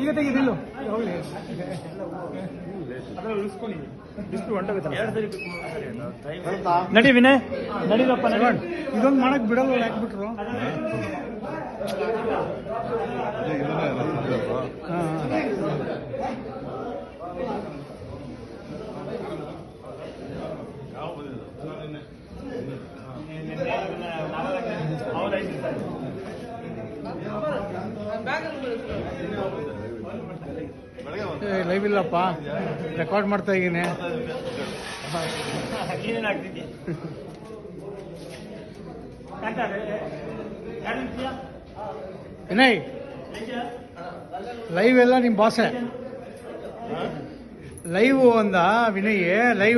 ಈಗ ಹೋಗ್ಲಿ ನಡಿ ವಿನಯ್ ನಡಿರಪ್ಪ ನಡಿ. ಇದೊಂದು ಮಾಡಕ್ ಬಿಡಲ್ಲ ಹಾಕ್ಬಿಟ್ರು ಲೈವ್ ಇಲ್ಲಪ್ಪ. ರೆಕಾರ್ಡ್ ಮಾಡ್ತಾ ಇದ್ದೀನಿ. ವಿನಯ್ ಲೈವ್ ಎಲ್ಲ ನಿಮ್ಮ ಬಾಸೆ ಲೈವ್ ಅಂದ ವಿನಯ್ ಲೈವ್